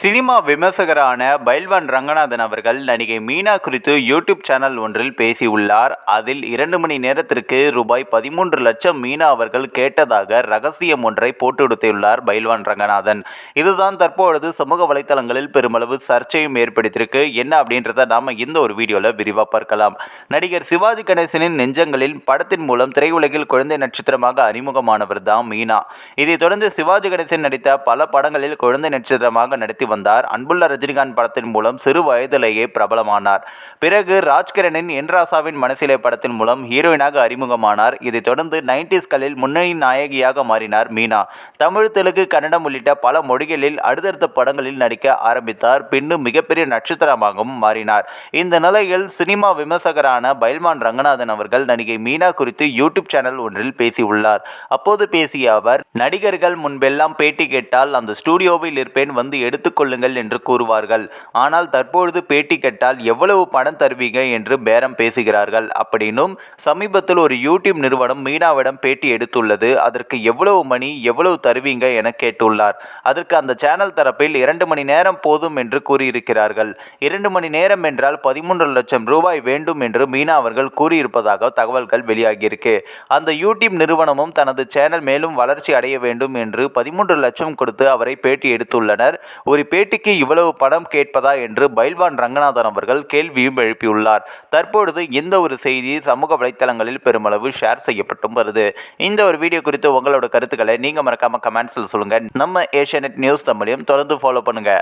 Cinema விமர்சகரான பைல்வான் ரங்கநாதன் அவர்கள் நடிகை மீனா குறித்து யூடியூப் சேனல் ஒன்றில் பேசியுள்ளார். அதில் இரண்டு மணி நேரத்திற்கு ரூபாய் பதிமூன்று லட்சம் மீனா அவர்கள் கேட்டதாக ரகசியம் ஒன்றை போட்டுடுத்தியுள்ளார் பைல்வான் ரங்கநாதன். இதுதான் தற்பொழுது சமூக வலைத்தளங்களில் பெருமளவு சர்ச்சையும் ஏற்படுத்தியிருக்கு. என்ன அப்படின்றத நாம இந்த ஒரு வீடியோவில் விரிவாக பார்க்கலாம். நடிகர் சிவாஜி கணேசனின் நெஞ்சங்களில் படத்தின் மூலம் திரையுலகில் குழந்தை நட்சத்திரமாக அறிமுகமானவர் தான் மீனா. இதைத் தொடர்ந்து சிவாஜி கணேசன் நடித்த பல படங்களில் குழந்தை நட்சத்திரமாக நடித்த வந்தார். அன்புள்ள ரஜினிகாந்த் படத்தின் மூலம் சிறு வயதிலேயே பிரபலமானார். பிறகு ராஜ்கிரனின் என்ராசாவின் மனசிலே படத்தின் மூலம் ஹீரோயினாக அறிமுகமானார். இதைத் தொடர்ந்து நைன்டிஸ்களில் முன்னணி நாயகியாக மாறினார் மீனா. தமிழ் தெலுங்கு கன்னடம் உள்ளிட்ட பல மொழிகளில் அடுத்தடுத்த படங்களில் நடிக்க ஆரம்பித்தார். பின்னும் மிகப்பெரிய நட்சத்திரமாகவும் மாறினார். இந்த நிலையில் சினிமா விமர்சகரான பைல்மான் ரங்கநாதன் அவர்கள் நடிகை மீனா குறித்து யூடியூப் சேனல் ஒன்றில் பேசியுள்ளார். அப்போது பேசிய அவர் நடிகர்கள் முன்பெல்லாம் பேட்டி கேட்டால் அந்த ஸ்டூடியோவில் இருப்பேன் வந்து எடுத்துக்கொள்ளுங்கள் என்று கூறுவார்கள். ஆனால் தற்பொழுது பேட்டி கேட்டால் எவ்வளவு பணம் தருவீங்க? என்று பேரம் பேசுகிறார்கள். அப்படின்னும் சமீபத்தில் ஒரு யூடியூப் நிறுவனம் மீனாவிடம் பேட்டி எடுத்துள்ளது. அதற்கு எவ்வளவு மணி எவ்வளவு தருவீங்க? என கேட்டுள்ளார். அதற்கு அந்த சேனல் தரப்பில் இரண்டு மணி நேரம் போதும் என்று கூறியிருக்கிறார்கள். இரண்டு மணி நேரம் என்றால் பதிமூன்று லட்சம் ரூபாய் வேண்டும் என்று மீனா அவர்கள் கூறியிருப்பதாக தகவல்கள் வெளியாகியிருக்கு. அந்த யூடியூப் நிறுவனமும் தனது சேனல் மேலும் வளர்ச்சி அடைய வேண்டும் என்று பதிமூன்று லட்சம் கொடுத்து அவரை பேட்டி எடுத்துள்ளனர். ஒரு பேட்டிக்கு இவ்வளவு படம் கேட்பதா என்று பைல்வான் ரங்கநாதன் அவர்கள் கேள்வியும் எழுப்பியுள்ளார். தற்பொழுது இந்த ஒரு செய்தி சமூக வலைத்தளங்களில் பெருமளவு ஷேர் செய்யப்பட்டும் வருது. இந்த ஒரு வீடியோ குறித்து உங்களோட கருத்துக்களை நீங்க மறக்காம கமெண்ட்ஸில் சொல்லுங்க. நம்ம ஏஷியநெட் நியூஸ் தமிழையும் தொடர்ந்து ஃபாலோ பண்ணுங்க.